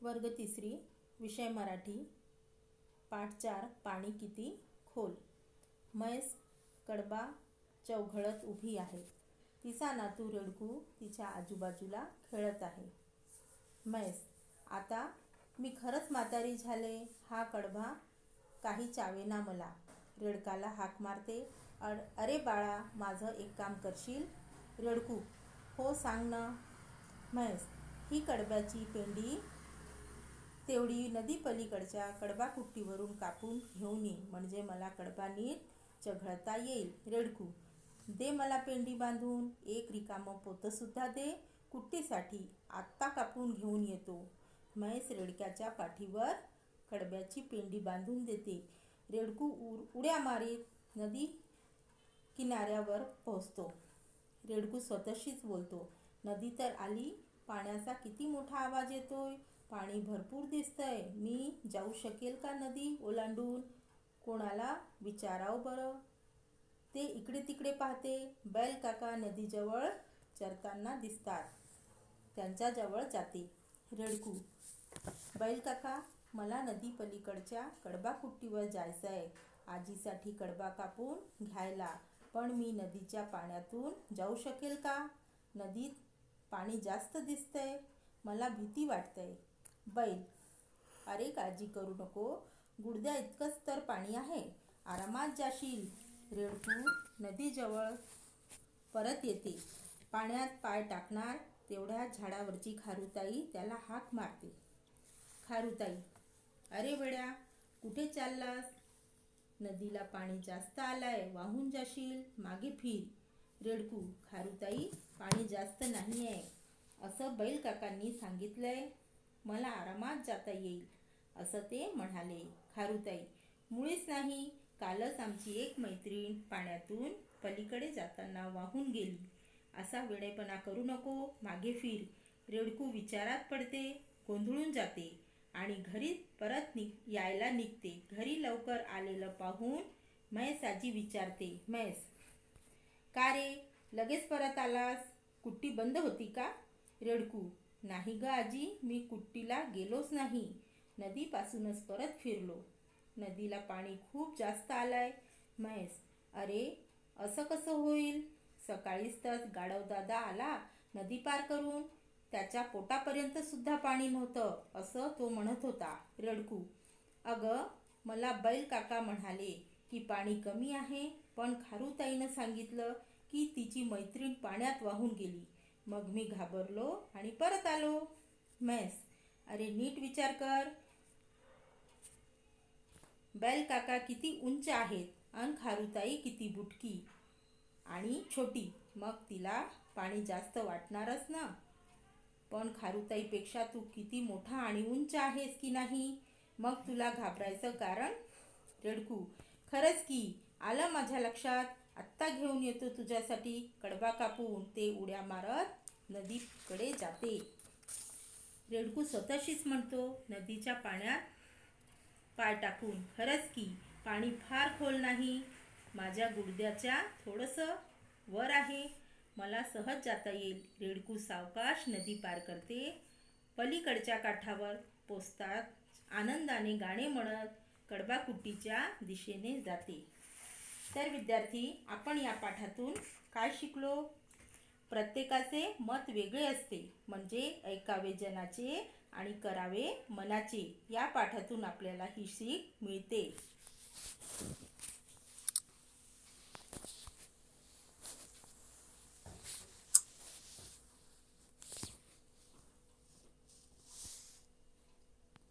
वर्ग तिसरी विषय मराठी पाठ चार पाणी किती? खोल. म्हैस कडबा चौघळत उभी आहे. तिचा नातू रेडकू तिच्या आजूबाजूला खेळत आहे. म्हैस आता मी खरंच म्हातारी झाले? हा कडबा काही चावेना मला. रेडकाला हाक मारते. अड अरे बाळा माझं एक काम करशील? रेडकू हो सांग ना. म्हैस ही कडब्याची पेंडी तेवढी नदी पलीकडच्या कडबा कुट्टीवरून कापून घेऊन ये म्हणजे मला कडबा नीट चघळता येईल. रेडकू दे मला पेंडी बांधून एक रिकामं पोतंसुद्धा दे कुट्टीसाठी आत्ता कापून घेऊन येतो. म्हैस रेडक्याच्या पाठीवर कडब्याची पेंडी बांधून देते. रेडकू उर उड्या मारीत नदी किनाऱ्यावर पोहोचतो. रेडकू स्वतःशीच बोलतो नदी तर आली पाण्याचा किती मोठा आवाज येतोय? पाणी भरपूर दिसतंय. मी जाऊ शकेल का नदी ओलांडून? कोणाला विचारावं बरं? ते इकडे तिकडे पाहते. बैल काका नदीजवळ चरताना दिसतात. त्यांच्याजवळ जाते. रेडकू बैल काका मला नदी पलीकडच्या कडबाकुट्टीवर जायचं आहे आजीसाठी कडबा कापून घ्यायला. पण मी नदीच्या पाण्यातून जाऊ शकेल का? नदीत पाणी जास्त दिसतंय. मला भीती वाटतंय. बैल. अरे काळजी करू नको. गुडद्या इतकंच तर पाणी आहे. आरामात जाशील. रेडकू नदीजवळ परत येते. पाण्यात पाय टाकणार तेवढ्या झाडावरची खारुताई त्याला हाक मारते. खारुताई अरे वेड्या कुठे चाललास? नदीला पाणी जास्त आलाय वाहून जाशील मागे फिर. रेडकू खारुताई पाणी जास्त नाही आहे असं बैल काकांनी सांगितलंय. मला आरामात जाता येईल असं ते म्हणाले. खारुताई मुळीच नाही. कालच आमची एक मैत्रीण पाण्यातून पलीकडे जाताना वाहून गेली. असा वेडेपणा करू नको मागे फिर. रेडकू विचारात पडते गोंधळून जाते आणि घरी परत नि यायला निघते. घरी लवकर आलेलं पाहून म्हैस आजी विचारते म्हैस का रे? लगेच परत आलास? कुट्टी बंद होती का? रेडकू नाही ग आजी मी कुट्टीला गेलोच नाही. नदीपासूनच परत फिरलो. नदीला पाणी खूप जास्त आलंय. म्हैस अरे असं कसं होईल? सकाळीच तर गाढवदादा आला नदी पार करून. त्याच्या पोटापर्यंत सुद्धा पाणी नव्हतं असं तो म्हणत होता रडकू. अगं मला बैल काका म्हणाले की पाणी कमी आहे पण खारुताईनं सांगितलं की तिची मैत्रीण पाण्यात वाहून गेली. मग मी घाबरलो आणि परत आलो. म्हैस अरे नीट विचार कर. बैल काका किती उंच आहेत अन खारुताई किती बुटकी. आणि छोटी. मग तिला पाणी जास्त वाटणारच ना. पण खारुताईपेक्षा तू किती मोठा आणि उंच आहेस की नाही? मग तुला घाबरायचं कारण रेडकू. खरंच की आलं माझ्या लक्षात? आत्ता घेऊन येतो तुझ्यासाठी कडबा कापून. ते उड्या मारत नदीकडे जाते. रेडकू स्वतःशीच म्हणतो नदीच्या पाण्यात पाय टाकून. खरंच की पाणी फार खोल नाही. माझ्या गुडद्याच्या थोडंसं वर आहे. मला सहज जाता येईल. रेडकू सावकाश नदी पार करते. पलीकडच्या काठावर पोचतात आनंदाने गाणे म्हणत कडबाकुट्टीच्या दिशेने जाते. तर विद्यार्थी आपण या पाठातून काय शिकलो? प्रत्येकाचे मत वेगळे असते. म्हणजे ऐकावे जनाचे आणि करावे मनाचे. या पाठातून आपल्याला ही शिक मिळते.